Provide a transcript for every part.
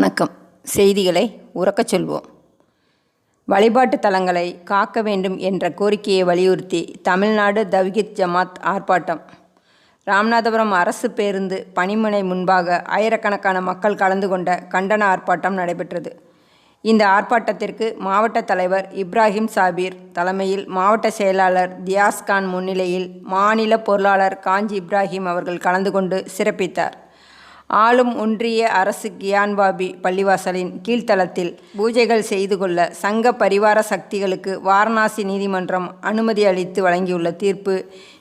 வணக்கம். செய்திகளை உறக்கச் சொல்வோம். வழிபாட்டு தலங்களை காக்க வேண்டும் என்ற கோரிக்கையை வலியுறுத்தி தமிழ்நாடு தவ்ஹீத் ஜமாத் ஆர்ப்பாட்டம். ராமநாதபுரம் அரசு பேருந்து பணிமனை முன்பாக ஆயிரக்கணக்கான மக்கள் கலந்து கொண்ட கண்டன ஆர்ப்பாட்டம் நடைபெற்றது. இந்த ஆர்ப்பாட்டத்திற்கு மாவட்ட தலைவர் இப்ராஹிம் சாபீர் தலைமையில் மாவட்ட செயலாளர் தியாஸ்கான் முன்னிலையில் மாநில பொருளாளர் காஞ்சி இப்ராஹிம் அவர்கள் கலந்து கொண்டு சிறப்பித்தார். ஆளும் ஒன்றிய அரசு கியான்பாபி பள்ளிவாசலின் கீழ்த்தளத்தில் பூஜைகள் செய்து கொள்ள சங்க பரிவார சக்திகளுக்கு வாரணாசி நீதிமன்றம் அனுமதி அளித்து வழங்கியுள்ள தீர்ப்பு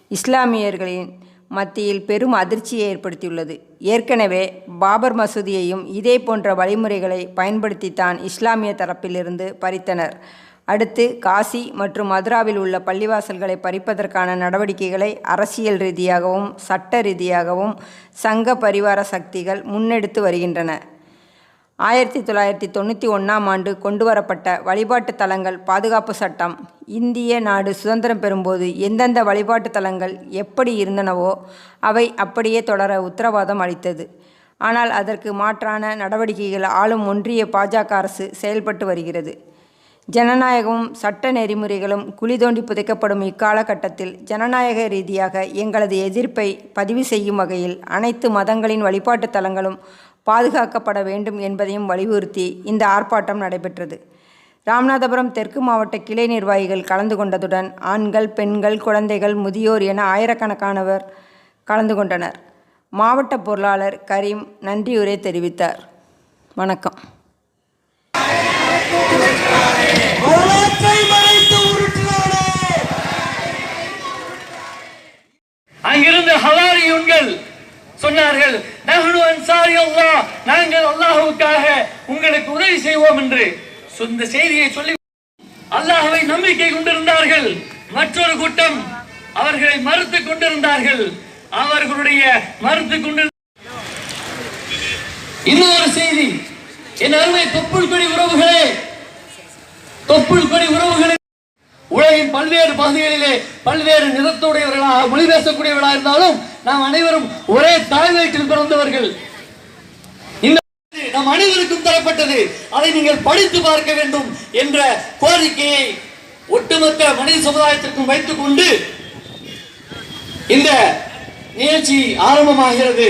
இஸ்லாமியர்களின் மத்தியில் பெரும் அதிர்ச்சியை ஏற்படுத்தியுள்ளது. ஏற்கனவே பாபர் மசூதியையும் இதே போன்ற வழிமுறைகளை பயன்படுத்தித்தான் இஸ்லாமிய தரப்பிலிருந்து பறித்தனர். அடுத்து காசி மற்றும் மதுராவில் உள்ள பள்ளிவாசல்களை பறிப்பதற்கான நடவடிக்கைகளை அரசியல் ரீதியாகவும் சட்ட ரீதியாகவும் சங்க பரிவார சக்திகள் முன்னெடுத்து வருகின்றன. ஆயிரத்தி தொள்ளாயிரத்தி தொண்ணூற்றி ஒன்றாம் ஆண்டு கொண்டுவரப்பட்ட வழிபாட்டு தலங்கள் பாதுகாப்பு சட்டம். இந்திய நாடு சுதந்திரம் பெறும்போது எந்தெந்த வழிபாட்டு தலங்கள் எப்படி இருந்தனவோ அவை அப்படியே தொடர உத்தரவாதம் அளித்தது. ஆனால் அதற்கு மாற்றான நடவடிக்கைகள் ஆளும் ஒன்றிய பாஜக அரசு செயல்பட்டு வருகிறது. ஜனநாயகமும் சட்ட நெறிமுறைகளும் குழி தோண்டி புதைக்கப்படும் இக்காலகட்டத்தில் ஜனநாயக ரீதியாக எங்களது எதிர்ப்பை பதிவு செய்யும் வகையில் அனைத்து மதங்களின் வழிபாட்டுத் தலங்களும் பாதுகாக்கப்பட வேண்டும் என்பதையும் வலியுறுத்தி இந்த ஆர்ப்பாட்டம் நடைபெற்றது. ராமநாதபுரம் தெற்கு மாவட்ட கிளை நிர்வாகிகள் கலந்து கொண்டதுடன் ஆண்கள் பெண்கள் குழந்தைகள் முதியோர் என ஆயிரக்கணக்கானவர் கலந்து கொண்டனர். மாவட்ட பொருளாளர் கரீம் நன்றியுரை தெரிவித்தார். வணக்கம். அங்கிருந்து ஹலாரியுன்கள் சொன்னார்கள் நகனு அன்சாரி அல்லா நாங்கள் அல்லாஹுக்காக உங்களுக்கு உதவி செய்வோம் என்று சொந்த செய்தியை சொல்லி அல்லாஹுவை நம்பிக்கை கொண்டிருந்தார்கள். மற்றொரு கூட்டம் அவர்களை மறுத்து கொண்டிருந்தார்கள். அவர்களுடைய மறுத்து கொண்டு இன்னொரு செய்தி. என் அருமை தொப்புள் கொடி உறவுகளே தொப்புள் கொடி உறவுகளில் உலகின் பல்வேறு பகுதிகளிலே பல்வேறு நிறத்துடையவர்களாக மொழி பேசக்கூடியவர்களாக இருந்தாலும் நாம் அனைவரும் ஒரே தாய் வயிற்றில் பிறந்தவர்கள். இந்த நம் அனைவருக்கும் தரப்பட்டது. அதை நீங்கள் படித்து பார்க்க வேண்டும் என்ற கோரிக்கையை ஒட்டுமொத்த மனித சமுதாயத்திற்கும் வைத்துக் கொண்டு இந்த நிகழ்ச்சி ஆரம்பமாகிறது.